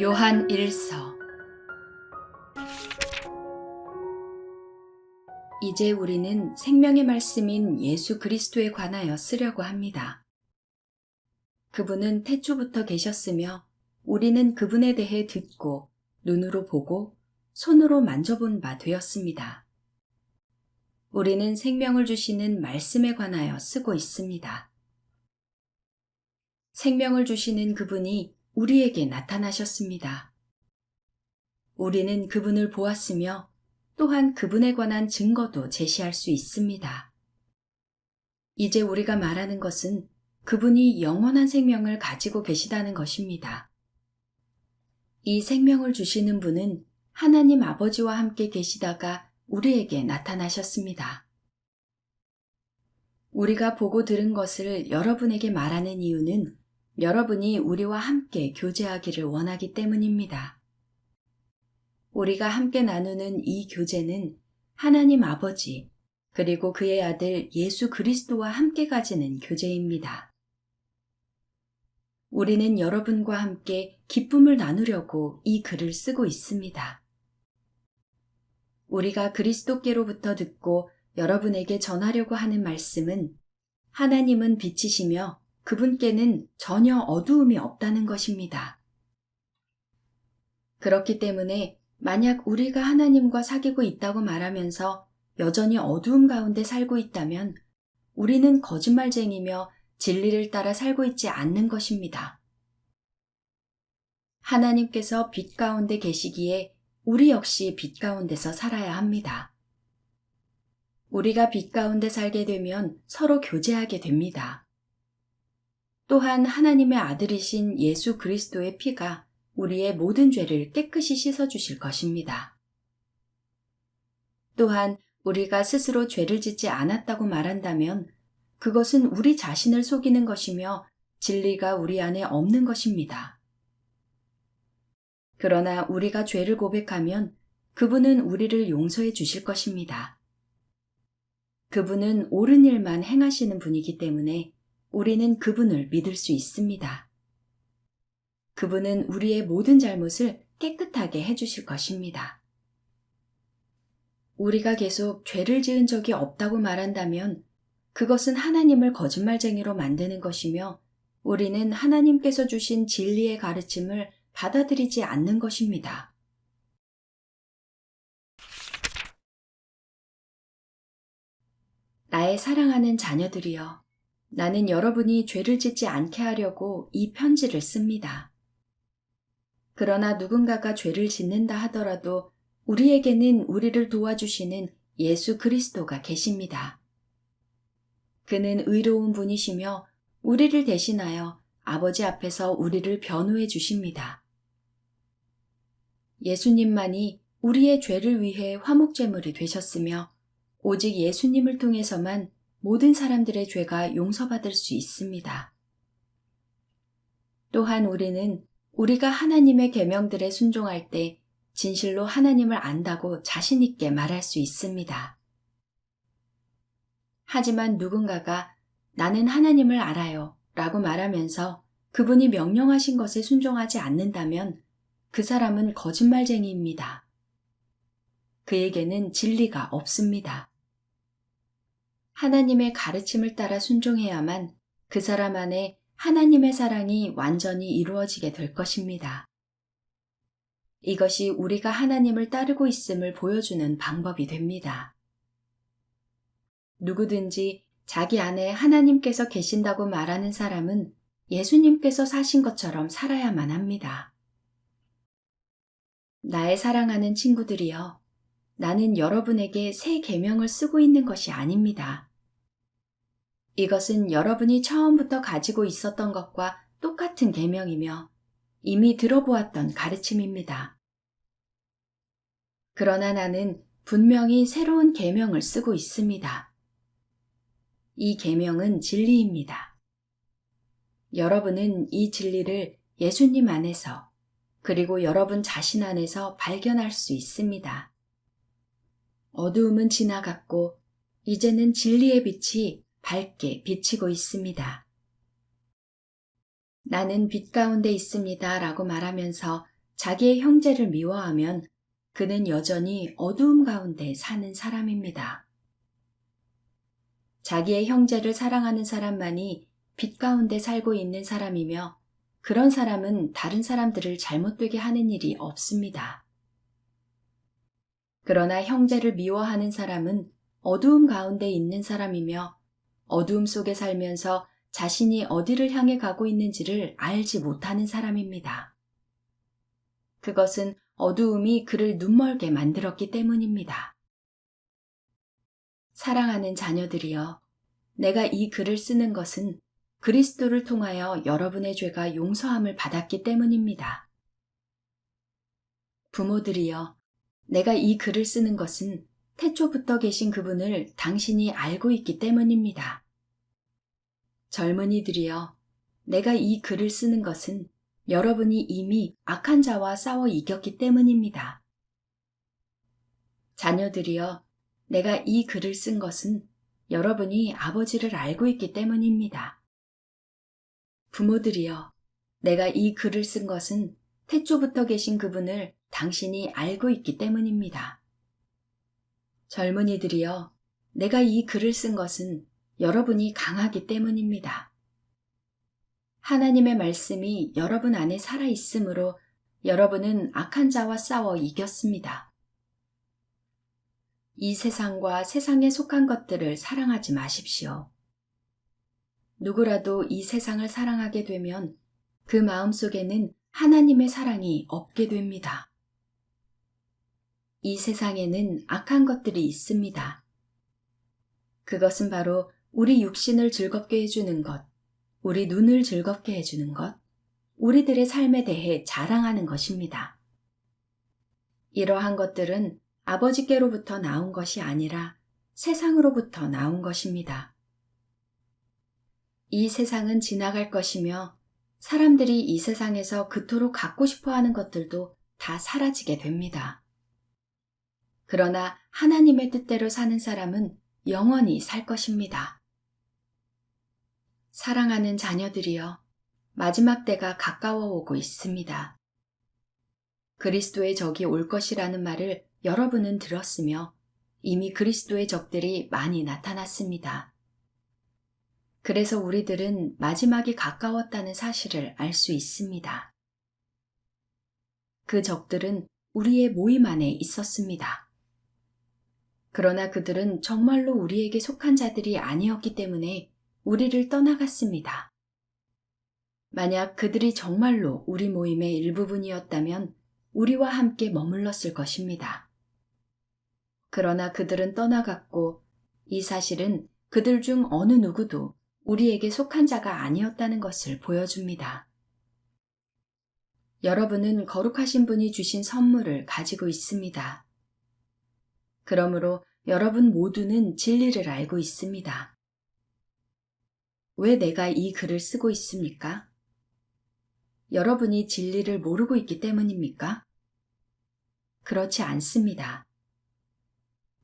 요한 1서 이제 우리는 생명의 말씀인 예수 그리스도에 관하여 쓰려고 합니다. 그분은 태초부터 계셨으며 우리는 그분에 대해 듣고 눈으로 보고 손으로 만져본 바 되었습니다. 우리는 생명을 주시는 말씀에 관하여 쓰고 있습니다. 생명을 주시는 그분이 우리에게 나타나셨습니다. 우리는 그분을 보았으며 또한 그분에 관한 증거도 제시할 수 있습니다. 이제 우리가 말하는 것은 그분이 영원한 생명을 가지고 계시다는 것입니다. 이 생명을 주시는 분은 하나님 아버지와 함께 계시다가 우리에게 나타나셨습니다. 우리가 보고 들은 것을 여러분에게 말하는 이유는 여러분이 우리와 함께 교제하기를 원하기 때문입니다. 우리가 함께 나누는 이 교제는 하나님 아버지, 그리고 그의 아들 예수 그리스도와 함께 가지는 교제입니다. 우리는 여러분과 함께 기쁨을 나누려고 이 글을 쓰고 있습니다. 우리가 그리스도께로부터 듣고 여러분에게 전하려고 하는 말씀은 하나님은 빛이시며 그분께는 전혀 어두움이 없다는 것입니다. 그렇기 때문에 만약 우리가 하나님과 사귀고 있다고 말하면서 여전히 어두움 가운데 살고 있다면 우리는 거짓말쟁이며 진리를 따라 살고 있지 않는 것입니다. 하나님께서 빛 가운데 계시기에 우리 역시 빛 가운데서 살아야 합니다. 우리가 빛 가운데 살게 되면 서로 교제하게 됩니다. 또한 하나님의 아들이신 예수 그리스도의 피가 우리의 모든 죄를 깨끗이 씻어주실 것입니다. 또한 우리가 스스로 죄를 짓지 않았다고 말한다면 그것은 우리 자신을 속이는 것이며 진리가 우리 안에 없는 것입니다. 그러나 우리가 죄를 고백하면 그분은 우리를 용서해 주실 것입니다. 그분은 옳은 일만 행하시는 분이기 때문에 우리는 그분을 믿을 수 있습니다. 그분은 우리의 모든 잘못을 깨끗하게 해주실 것입니다. 우리가 계속 죄를 지은 적이 없다고 말한다면 그것은 하나님을 거짓말쟁이로 만드는 것이며 우리는 하나님께서 주신 진리의 가르침을 받아들이지 않는 것입니다. 나의 사랑하는 자녀들이여, 나는 여러분이 죄를 짓지 않게 하려고 이 편지를 씁니다. 그러나 누군가가 죄를 짓는다 하더라도 우리에게는 우리를 도와주시는 예수 그리스도가 계십니다. 그는 의로운 분이시며 우리를 대신하여 아버지 앞에서 우리를 변호해 주십니다. 예수님만이 우리의 죄를 위해 화목제물이 되셨으며 오직 예수님을 통해서만 모든 사람들의 죄가 용서받을 수 있습니다. 또한 우리는 우리가 하나님의 계명들에 순종할 때 진실로 하나님을 안다고 자신 있게 말할 수 있습니다. 하지만 누군가가 나는 하나님을 알아요 라고 말하면서 그분이 명령하신 것에 순종하지 않는다면 그 사람은 거짓말쟁이입니다. 그에게는 진리가 없습니다. 하나님의 가르침을 따라 순종해야만 그 사람 안에 하나님의 사랑이 완전히 이루어지게 될 것입니다. 이것이 우리가 하나님을 따르고 있음을 보여주는 방법이 됩니다. 누구든지 자기 안에 하나님께서 계신다고 말하는 사람은 예수님께서 사신 것처럼 살아야만 합니다. 나의 사랑하는 친구들이여, 나는 여러분에게 새 계명을 쓰고 있는 것이 아닙니다. 이것은 여러분이 처음부터 가지고 있었던 것과 똑같은 계명이며 이미 들어보았던 가르침입니다. 그러나 나는 분명히 새로운 계명을 쓰고 있습니다. 이 계명은 진리입니다. 여러분은 이 진리를 예수님 안에서 그리고 여러분 자신 안에서 발견할 수 있습니다. 어두움은 지나갔고 이제는 진리의 빛이 밝게 비치고 있습니다. 나는 빛 가운데 있습니다. 라고 말하면서 자기의 형제를 미워하면 그는 여전히 어두움 가운데 사는 사람입니다. 자기의 형제를 사랑하는 사람만이 빛 가운데 살고 있는 사람이며 그런 사람은 다른 사람들을 잘못되게 하는 일이 없습니다. 그러나 형제를 미워하는 사람은 어두움 가운데 있는 사람이며 어두움 속에 살면서 자신이 어디를 향해 가고 있는지를 알지 못하는 사람입니다. 그것은 어두움이 그를 눈멀게 만들었기 때문입니다. 사랑하는 자녀들이여, 내가 이 글을 쓰는 것은 그리스도를 통하여 여러분의 죄가 용서함을 받았기 때문입니다. 부모들이여, 내가 이 글을 쓰는 것은 태초부터 계신 그분을 당신이 알고 있기 때문입니다. 젊은이들이여, 내가 이 글을 쓰는 것은 여러분이 이미 악한 자와 싸워 이겼기 때문입니다. 자녀들이여, 내가 이 글을 쓴 것은 여러분이 아버지를 알고 있기 때문입니다. 부모들이여, 내가 이 글을 쓴 것은 태초부터 계신 그분을 당신이 알고 있기 때문입니다. 젊은이들이여, 내가 이 글을 쓴 것은 여러분이 강하기 때문입니다. 하나님의 말씀이 여러분 안에 살아 있으므로 여러분은 악한 자와 싸워 이겼습니다. 이 세상과 세상에 속한 것들을 사랑하지 마십시오. 누구라도 이 세상을 사랑하게 되면 그 마음 속에는 하나님의 사랑이 없게 됩니다. 이 세상에는 악한 것들이 있습니다. 그것은 바로 우리 육신을 즐겁게 해주는 것, 우리 눈을 즐겁게 해주는 것, 우리들의 삶에 대해 자랑하는 것입니다. 이러한 것들은 아버지께로부터 나온 것이 아니라 세상으로부터 나온 것입니다. 이 세상은 지나갈 것이며 사람들이 이 세상에서 그토록 갖고 싶어 하는 것들도 다 사라지게 됩니다. 그러나 하나님의 뜻대로 사는 사람은 영원히 살 것입니다. 사랑하는 자녀들이여, 마지막 때가 가까워 오고 있습니다. 그리스도의 적이 올 것이라는 말을 여러분은 들었으며 이미 그리스도의 적들이 많이 나타났습니다. 그래서 우리들은 마지막이 가까웠다는 사실을 알 수 있습니다. 그 적들은 우리의 모임 안에 있었습니다. 그러나 그들은 정말로 우리에게 속한 자들이 아니었기 때문에 우리를 떠나갔습니다. 만약 그들이 정말로 우리 모임의 일부분이었다면 우리와 함께 머물렀을 것입니다. 그러나 그들은 떠나갔고 이 사실은 그들 중 어느 누구도 우리에게 속한 자가 아니었다는 것을 보여줍니다. 여러분은 거룩하신 분이 주신 선물을 가지고 있습니다. 그러므로 여러분 모두는 진리를 알고 있습니다. 왜 내가 이 글을 쓰고 있습니까? 여러분이 진리를 모르고 있기 때문입니까? 그렇지 않습니다.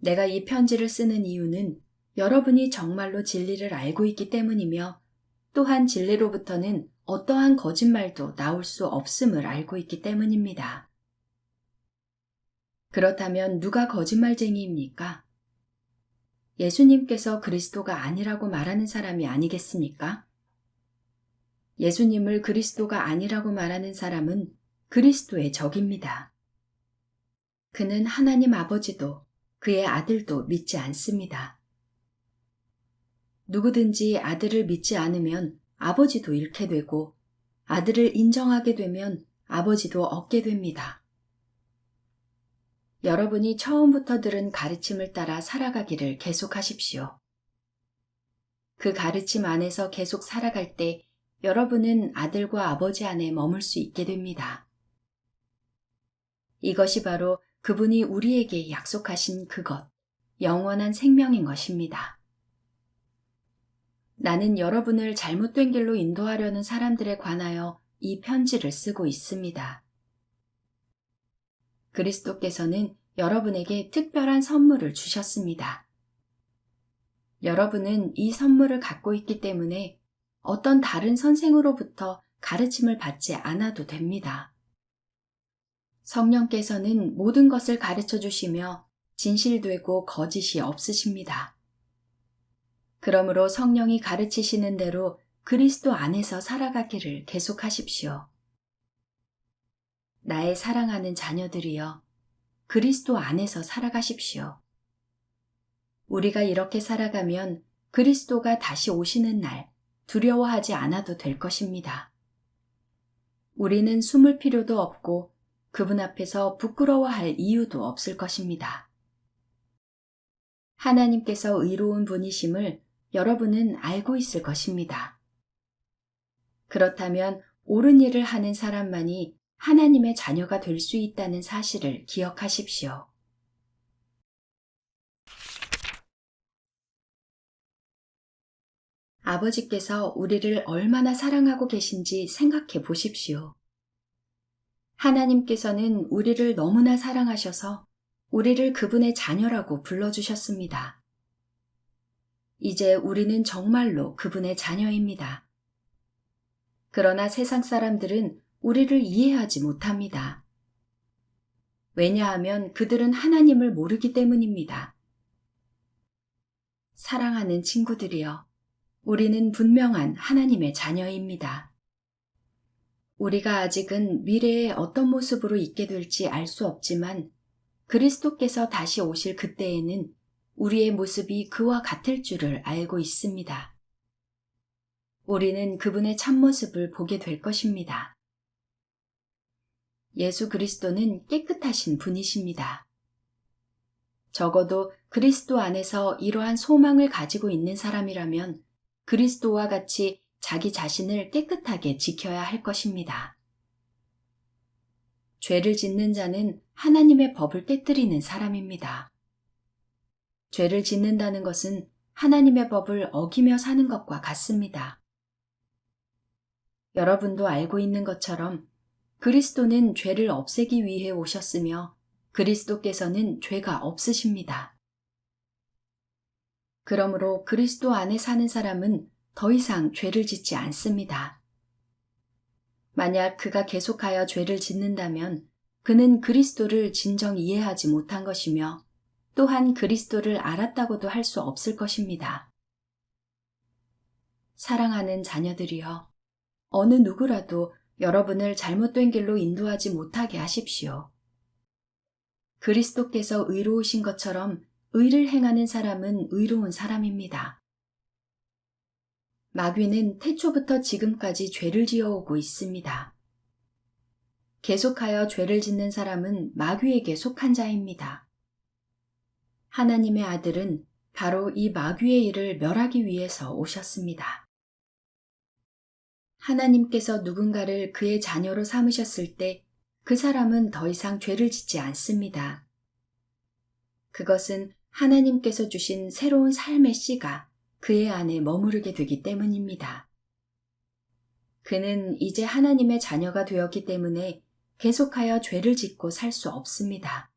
내가 이 편지를 쓰는 이유는 여러분이 정말로 진리를 알고 있기 때문이며 또한 진리로부터는 어떠한 거짓말도 나올 수 없음을 알고 있기 때문입니다. 그렇다면 누가 거짓말쟁이입니까? 예수님께서 그리스도가 아니라고 말하는 사람이 아니겠습니까? 예수님을 그리스도가 아니라고 말하는 사람은 그리스도의 적입니다. 그는 하나님 아버지도 그의 아들도 믿지 않습니다. 누구든지 아들을 믿지 않으면 아버지도 잃게 되고 아들을 인정하게 되면 아버지도 얻게 됩니다. 여러분이 처음부터 들은 가르침을 따라 살아가기를 계속하십시오. 그 가르침 안에서 계속 살아갈 때 여러분은 아들과 아버지 안에 머물 수 있게 됩니다. 이것이 바로 그분이 우리에게 약속하신 그것, 영원한 생명인 것입니다. 나는 여러분을 잘못된 길로 인도하려는 사람들에 관하여 이 편지를 쓰고 있습니다. 그리스도께서는 여러분에게 특별한 선물을 주셨습니다. 여러분은 이 선물을 갖고 있기 때문에 어떤 다른 선생으로부터 가르침을 받지 않아도 됩니다. 성령께서는 모든 것을 가르쳐 주시며 진실되고 거짓이 없으십니다. 그러므로 성령이 가르치시는 대로 그리스도 안에서 살아가기를 계속하십시오. 나의 사랑하는 자녀들이여, 그리스도 안에서 살아가십시오. 우리가 이렇게 살아가면 그리스도가 다시 오시는 날 두려워하지 않아도 될 것입니다. 우리는 숨을 필요도 없고 그분 앞에서 부끄러워할 이유도 없을 것입니다. 하나님께서 의로운 분이심을 여러분은 알고 있을 것입니다. 그렇다면 옳은 일을 하는 사람만이 하나님의 자녀가 될 수 있다는 사실을 기억하십시오. 아버지께서 우리를 얼마나 사랑하고 계신지 생각해 보십시오. 하나님께서는 우리를 너무나 사랑하셔서 우리를 그분의 자녀라고 불러주셨습니다. 이제 우리는 정말로 그분의 자녀입니다. 그러나 세상 사람들은 우리를 이해하지 못합니다. 왜냐하면 그들은 하나님을 모르기 때문입니다. 사랑하는 친구들이여, 우리는 분명한 하나님의 자녀입니다. 우리가 아직은 미래에 어떤 모습으로 있게 될지 알 수 없지만 그리스도께서 다시 오실 그때에는 우리의 모습이 그와 같을 줄을 알고 있습니다. 우리는 그분의 참모습을 보게 될 것입니다. 예수 그리스도는 깨끗하신 분이십니다. 적어도 그리스도 안에서 이러한 소망을 가지고 있는 사람이라면 그리스도와 같이 자기 자신을 깨끗하게 지켜야 할 것입니다. 죄를 짓는 자는 하나님의 법을 깨뜨리는 사람입니다. 죄를 짓는다는 것은 하나님의 법을 어기며 사는 것과 같습니다. 여러분도 알고 있는 것처럼 그리스도는 죄를 없애기 위해 오셨으며 그리스도께서는 죄가 없으십니다. 그러므로 그리스도 안에 사는 사람은 더 이상 죄를 짓지 않습니다. 만약 그가 계속하여 죄를 짓는다면 그는 그리스도를 진정 이해하지 못한 것이며 또한 그리스도를 알았다고도 할 수 없을 것입니다. 사랑하는 자녀들이여, 어느 누구라도 여러분을 잘못된 길로 인도하지 못하게 하십시오. 그리스도께서 의로우신 것처럼 의를 행하는 사람은 의로운 사람입니다. 마귀는 태초부터 지금까지 죄를 지어오고 있습니다. 계속하여 죄를 짓는 사람은 마귀에게 속한 자입니다. 하나님의 아들은 바로 이 마귀의 일을 멸하기 위해서 오셨습니다. 하나님께서 누군가를 그의 자녀로 삼으셨을 때 그 사람은 더 이상 죄를 짓지 않습니다. 그것은 하나님께서 주신 새로운 삶의 씨가 그의 안에 머무르게 되기 때문입니다. 그는 이제 하나님의 자녀가 되었기 때문에 계속하여 죄를 짓고 살 수 없습니다.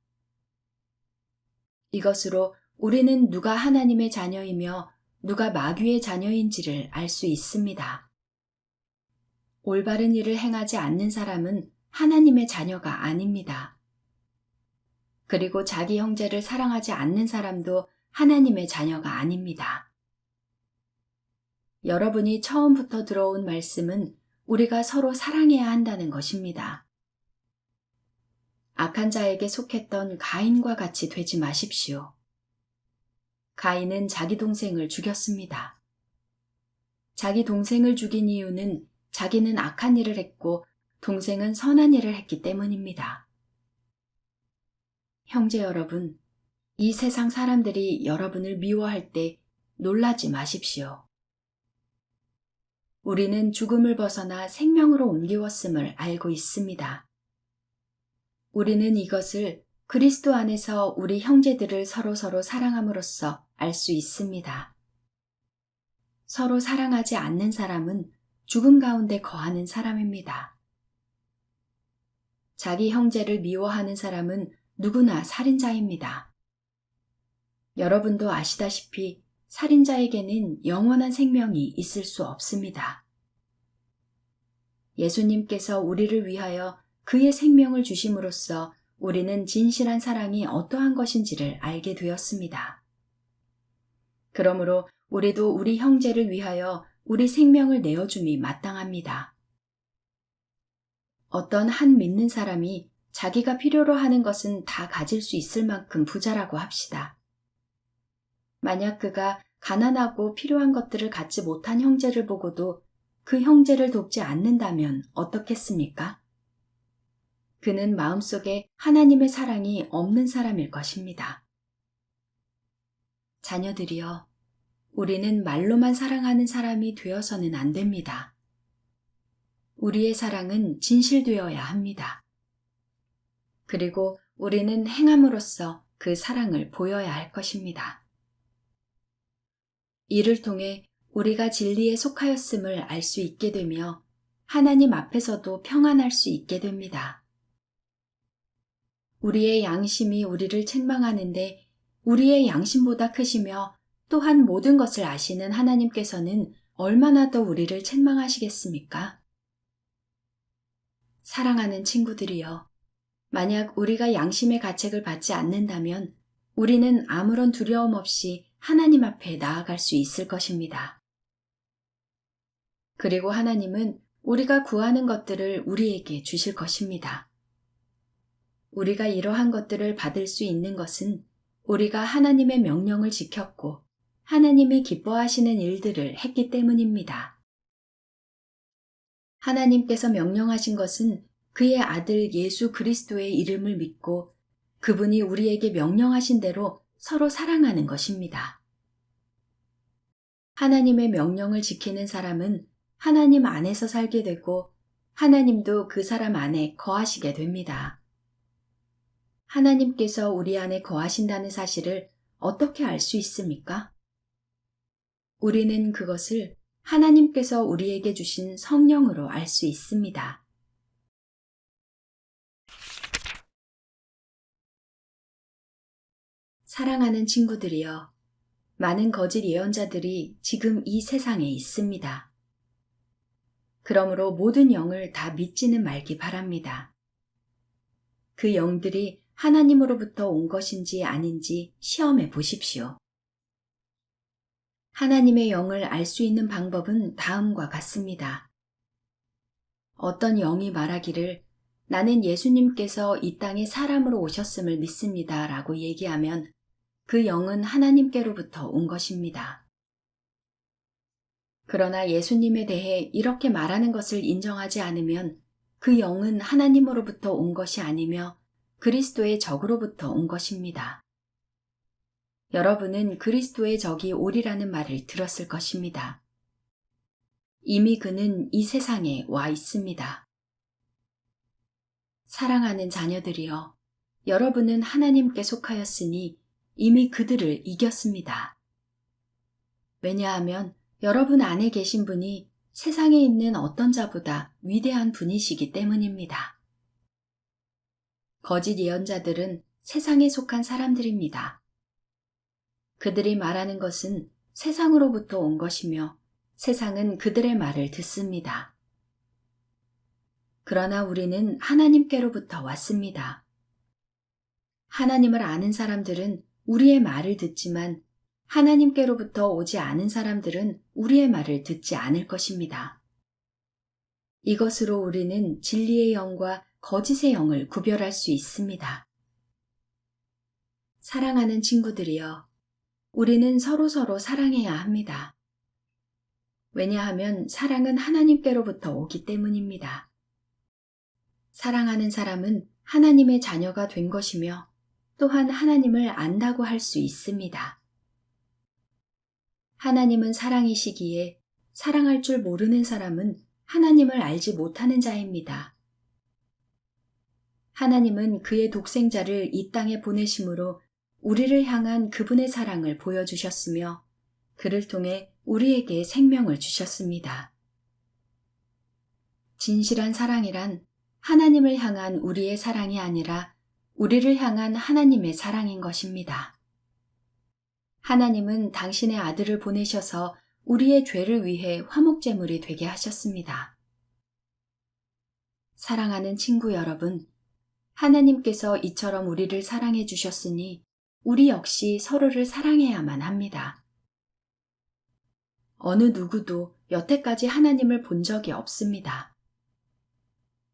이것으로 우리는 누가 하나님의 자녀이며 누가 마귀의 자녀인지를 알 수 있습니다. 올바른 일을 행하지 않는 사람은 하나님의 자녀가 아닙니다. 그리고 자기 형제를 사랑하지 않는 사람도 하나님의 자녀가 아닙니다. 여러분이 처음부터 들어온 말씀은 우리가 서로 사랑해야 한다는 것입니다. 악한 자에게 속했던 가인과 같이 되지 마십시오. 가인은 자기 동생을 죽였습니다. 자기 동생을 죽인 이유는 자기는 악한 일을 했고 동생은 선한 일을 했기 때문입니다. 형제 여러분, 이 세상 사람들이 여러분을 미워할 때 놀라지 마십시오. 우리는 죽음을 벗어나 생명으로 옮기웠음을 알고 있습니다. 우리는 이것을 그리스도 안에서 우리 형제들을 서로서로 사랑함으로써 알 수 있습니다. 서로 사랑하지 않는 사람은 죽음 가운데 거하는 사람입니다. 자기 형제를 미워하는 사람은 누구나 살인자입니다. 여러분도 아시다시피 살인자에게는 영원한 생명이 있을 수 없습니다. 예수님께서 우리를 위하여 그의 생명을 주심으로써 우리는 진실한 사랑이 어떠한 것인지를 알게 되었습니다. 그러므로 우리도 우리 형제를 위하여 우리 생명을 내어줌이 마땅합니다. 어떤 한 믿는 사람이 자기가 필요로 하는 것은 다 가질 수 있을 만큼 부자라고 합시다. 만약 그가 가난하고 필요한 것들을 갖지 못한 형제를 보고도 그 형제를 돕지 않는다면 어떻겠습니까? 그는 마음속에 하나님의 사랑이 없는 사람일 것입니다. 자녀들이여, 우리는 말로만 사랑하는 사람이 되어서는 안 됩니다. 우리의 사랑은 진실되어야 합니다. 그리고 우리는 행함으로써 그 사랑을 보여야 할 것입니다. 이를 통해 우리가 진리에 속하였음을 알 수 있게 되며 하나님 앞에서도 평안할 수 있게 됩니다. 우리의 양심이 우리를 책망하는데 우리의 양심보다 크시며 또한 모든 것을 아시는 하나님께서는 얼마나 더 우리를 책망하시겠습니까? 사랑하는 친구들이여, 만약 우리가 양심의 가책을 받지 않는다면 우리는 아무런 두려움 없이 하나님 앞에 나아갈 수 있을 것입니다. 그리고 하나님은 우리가 구하는 것들을 우리에게 주실 것입니다. 우리가 이러한 것들을 받을 수 있는 것은 우리가 하나님의 명령을 지켰고 하나님이 기뻐하시는 일들을 했기 때문입니다. 하나님께서 명령하신 것은 그의 아들 예수 그리스도의 이름을 믿고 그분이 우리에게 명령하신 대로 서로 사랑하는 것입니다. 하나님의 명령을 지키는 사람은 하나님 안에서 살게 되고 하나님도 그 사람 안에 거하시게 됩니다. 하나님께서 우리 안에 거하신다는 사실을 어떻게 알 수 있습니까? 우리는 그것을 하나님께서 우리에게 주신 성령으로 알 수 있습니다. 사랑하는 친구들이여, 많은 거짓 예언자들이 지금 이 세상에 있습니다. 그러므로 모든 영을 다 믿지는 말기 바랍니다. 그 영들이 하나님으로부터 온 것인지 아닌지 시험해 보십시오. 하나님의 영을 알 수 있는 방법은 다음과 같습니다. 어떤 영이 말하기를 나는 예수님께서 이 땅에 사람으로 오셨음을 믿습니다 라고 얘기하면 그 영은 하나님께로부터 온 것입니다. 그러나 예수님에 대해 이렇게 말하는 것을 인정하지 않으면 그 영은 하나님으로부터 온 것이 아니며 그리스도의 적으로부터 온 것입니다. 여러분은 그리스도의 적이 오리라는 말을 들었을 것입니다. 이미 그는 이 세상에 와 있습니다. 사랑하는 자녀들이여, 여러분은 하나님께 속하였으니 이미 그들을 이겼습니다. 왜냐하면 여러분 안에 계신 분이 세상에 있는 어떤 자보다 위대한 분이시기 때문입니다. 거짓 예언자들은 세상에 속한 사람들입니다. 그들이 말하는 것은 세상으로부터 온 것이며 세상은 그들의 말을 듣습니다. 그러나 우리는 하나님께로부터 왔습니다. 하나님을 아는 사람들은 우리의 말을 듣지만 하나님께로부터 오지 않은 사람들은 우리의 말을 듣지 않을 것입니다. 이것으로 우리는 진리의 영과 거짓의 영을 구별할 수 있습니다. 사랑하는 친구들이여, 우리는 서로 서로 사랑해야 합니다. 왜냐하면 사랑은 하나님께로부터 오기 때문입니다. 사랑하는 사람은 하나님의 자녀가 된 것이며 또한 하나님을 안다고 할 수 있습니다. 하나님은 사랑이시기에 사랑할 줄 모르는 사람은 하나님을 알지 못하는 자입니다. 하나님은 그의 독생자를 이 땅에 보내심으로 우리를 향한 그분의 사랑을 보여주셨으며 그를 통해 우리에게 생명을 주셨습니다. 진실한 사랑이란 하나님을 향한 우리의 사랑이 아니라 우리를 향한 하나님의 사랑인 것입니다. 하나님은 당신의 아들을 보내셔서 우리의 죄를 위해 화목제물이 되게 하셨습니다. 사랑하는 친구 여러분, 하나님께서 이처럼 우리를 사랑해 주셨으니 우리 역시 서로를 사랑해야만 합니다. 어느 누구도 여태까지 하나님을 본 적이 없습니다.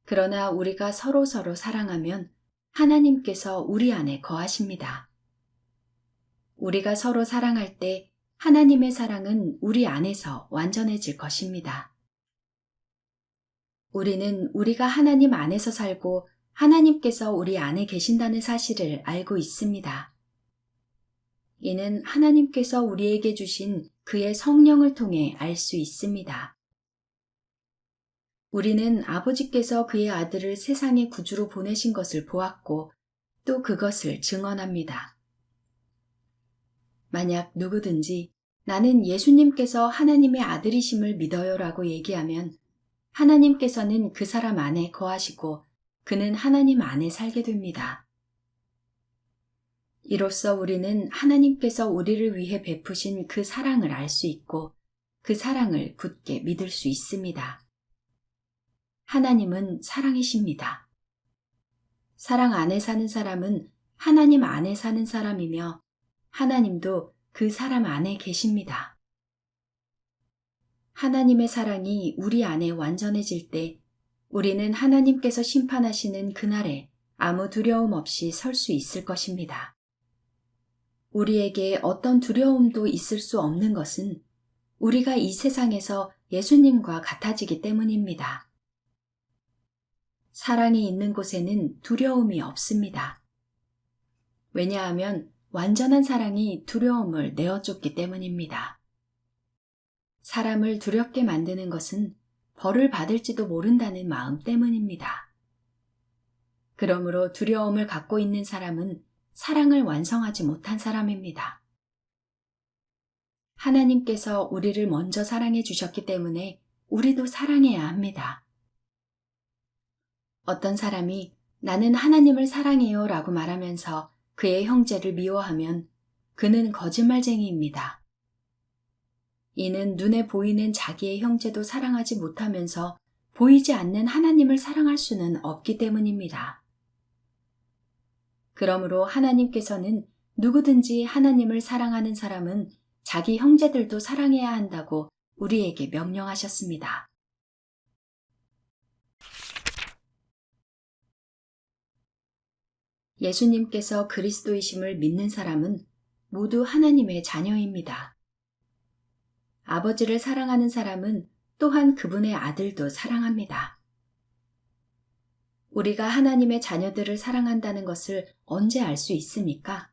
그러나 우리가 서로 서로 사랑하면 하나님께서 우리 안에 거하십니다. 우리가 서로 사랑할 때 하나님의 사랑은 우리 안에서 완전해질 것입니다. 우리는 우리가 하나님 안에서 살고 하나님께서 우리 안에 계신다는 사실을 알고 있습니다. 이는 하나님께서 우리에게 주신 그의 성령을 통해 알 수 있습니다. 우리는 아버지께서 그의 아들을 세상의 구주로 보내신 것을 보았고 또 그것을 증언합니다. 만약 누구든지 나는 예수님께서 하나님의 아들이심을 믿어요 라고 얘기하면 하나님께서는 그 사람 안에 거하시고 그는 하나님 안에 살게 됩니다. 이로써 우리는 하나님께서 우리를 위해 베푸신 그 사랑을 알 수 있고 그 사랑을 굳게 믿을 수 있습니다. 하나님은 사랑이십니다. 사랑 안에 사는 사람은 하나님 안에 사는 사람이며 하나님도 그 사람 안에 계십니다. 하나님의 사랑이 우리 안에 완전해질 때 우리는 하나님께서 심판하시는 그날에 아무 두려움 없이 설 수 있을 것입니다. 우리에게 어떤 두려움도 있을 수 없는 것은 우리가 이 세상에서 예수님과 같아지기 때문입니다. 사랑이 있는 곳에는 두려움이 없습니다. 왜냐하면 완전한 사랑이 두려움을 내어쫓기 때문입니다. 사람을 두렵게 만드는 것은 벌을 받을지도 모른다는 마음 때문입니다. 그러므로 두려움을 갖고 있는 사람은 사랑을 완성하지 못한 사람입니다. 하나님께서 우리를 먼저 사랑해 주셨기 때문에 우리도 사랑해야 합니다. 어떤 사람이 나는 하나님을 사랑해요 라고 말하면서 그의 형제를 미워하면 그는 거짓말쟁이입니다. 이는 눈에 보이는 자기의 형제도 사랑하지 못하면서 보이지 않는 하나님을 사랑할 수는 없기 때문입니다. 그러므로 하나님께서는 누구든지 하나님을 사랑하는 사람은 자기 형제들도 사랑해야 한다고 우리에게 명령하셨습니다. 예수님께서 그리스도이심을 믿는 사람은 모두 하나님의 자녀입니다. 아버지를 사랑하는 사람은 또한 그분의 아들도 사랑합니다. 우리가 하나님의 자녀들을 사랑한다는 것을 언제 알 수 있습니까?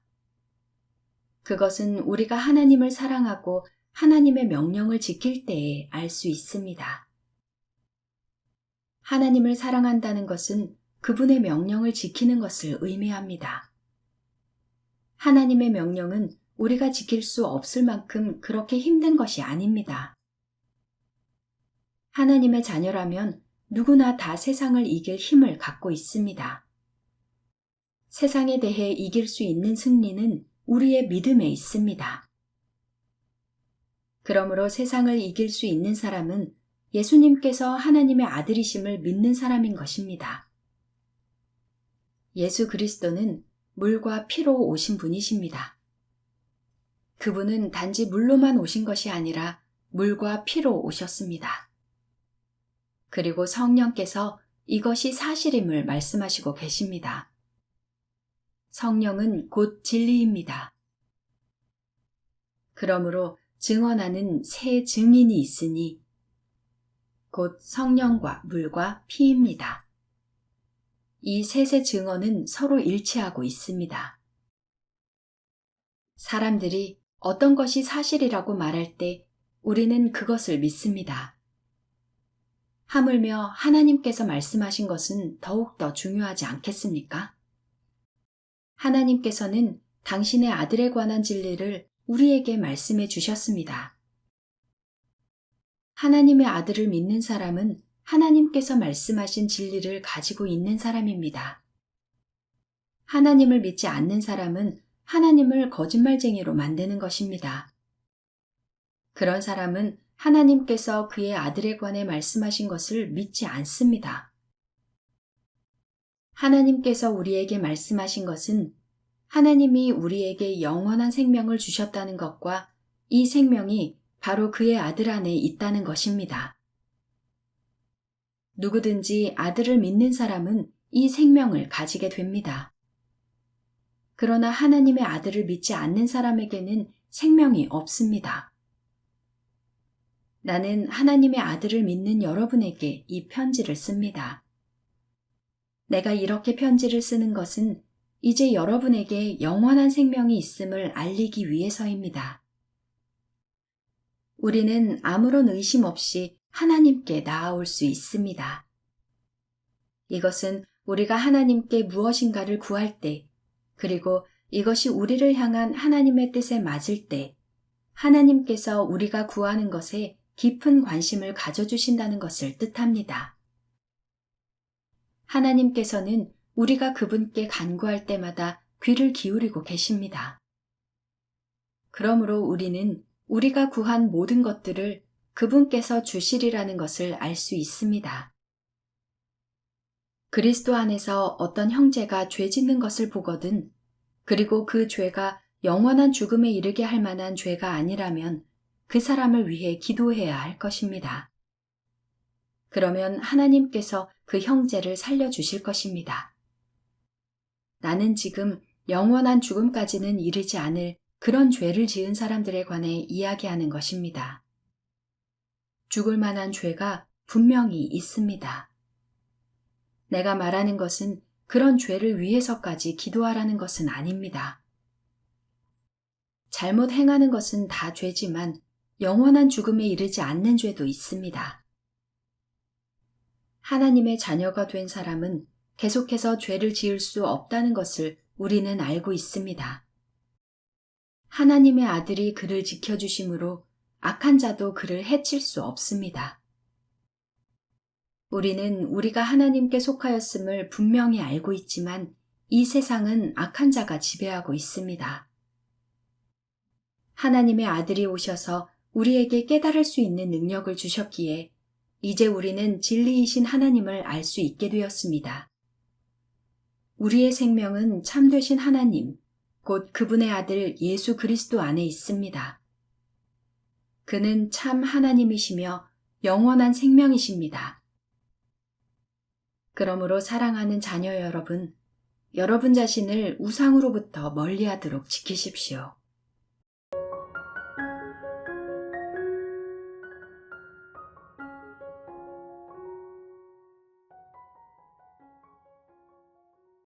그것은 우리가 하나님을 사랑하고 하나님의 명령을 지킬 때에 알 수 있습니다. 하나님을 사랑한다는 것은 그분의 명령을 지키는 것을 의미합니다. 하나님의 명령은 우리가 지킬 수 없을 만큼 그렇게 힘든 것이 아닙니다. 하나님의 자녀라면 누구나 다 세상을 이길 힘을 갖고 있습니다. 세상에 대해 이길 수 있는 승리는 우리의 믿음에 있습니다. 그러므로 세상을 이길 수 있는 사람은 예수님께서 하나님의 아들이심을 믿는 사람인 것입니다. 예수 그리스도는 물과 피로 오신 분이십니다. 그분은 단지 물로만 오신 것이 아니라 물과 피로 오셨습니다. 그리고 성령께서 이것이 사실임을 말씀하시고 계십니다. 성령은 곧 진리입니다. 그러므로 증언하는 새 증인이 있으니 곧 성령과 물과 피입니다. 이 셋의 증언은 서로 일치하고 있습니다. 사람들이 어떤 것이 사실이라고 말할 때 우리는 그것을 믿습니다. 하물며 하나님께서 말씀하신 것은 더욱더 중요하지 않겠습니까? 하나님께서는 당신의 아들에 관한 진리를 우리에게 말씀해 주셨습니다. 하나님의 아들을 믿는 사람은 하나님께서 말씀하신 진리를 가지고 있는 사람입니다. 하나님을 믿지 않는 사람은 하나님을 거짓말쟁이로 만드는 것입니다. 그런 사람은 하나님께서 그의 아들에 관해 말씀하신 것을 믿지 않습니다. 하나님께서 우리에게 말씀하신 것은 하나님이 우리에게 영원한 생명을 주셨다는 것과 이 생명이 바로 그의 아들 안에 있다는 것입니다. 누구든지 아들을 믿는 사람은 이 생명을 가지게 됩니다. 그러나 하나님의 아들을 믿지 않는 사람에게는 생명이 없습니다. 나는 하나님의 아들을 믿는 여러분에게 이 편지를 씁니다. 내가 이렇게 편지를 쓰는 것은 이제 여러분에게 영원한 생명이 있음을 알리기 위해서입니다. 우리는 아무런 의심 없이 하나님께 나아올 수 있습니다. 이것은 우리가 하나님께 무엇인가를 구할 때, 그리고 이것이 우리를 향한 하나님의 뜻에 맞을 때, 하나님께서 우리가 구하는 것에 깊은 관심을 가져주신다는 것을 뜻합니다. 하나님께서는 우리가 그분께 간구할 때마다 귀를 기울이고 계십니다. 그러므로 우리는 우리가 구한 모든 것들을 그분께서 주시리라는 것을 알 수 있습니다. 그리스도 안에서 어떤 형제가 죄 짓는 것을 보거든, 그리고 그 죄가 영원한 죽음에 이르게 할 만한 죄가 아니라면 그 사람을 위해 기도해야 할 것입니다. 그러면 하나님께서 그 형제를 살려주실 것입니다. 나는 지금 영원한 죽음까지는 이르지 않을 그런 죄를 지은 사람들에 관해 이야기하는 것입니다. 죽을 만한 죄가 분명히 있습니다. 내가 말하는 것은 그런 죄를 위해서까지 기도하라는 것은 아닙니다. 잘못 행하는 것은 다 죄지만 영원한 죽음에 이르지 않는 죄도 있습니다. 하나님의 자녀가 된 사람은 계속해서 죄를 지을 수 없다는 것을 우리는 알고 있습니다. 하나님의 아들이 그를 지켜주심으로 악한 자도 그를 해칠 수 없습니다. 우리는 우리가 하나님께 속하였음을 분명히 알고 있지만 이 세상은 악한 자가 지배하고 있습니다. 하나님의 아들이 오셔서 우리에게 깨달을 수 있는 능력을 주셨기에 이제 우리는 진리이신 하나님을 알 수 있게 되었습니다. 우리의 생명은 참되신 하나님, 곧 그분의 아들 예수 그리스도 안에 있습니다. 그는 참 하나님이시며 영원한 생명이십니다. 그러므로 사랑하는 자녀 여러분, 여러분 자신을 우상으로부터 멀리 하도록 지키십시오.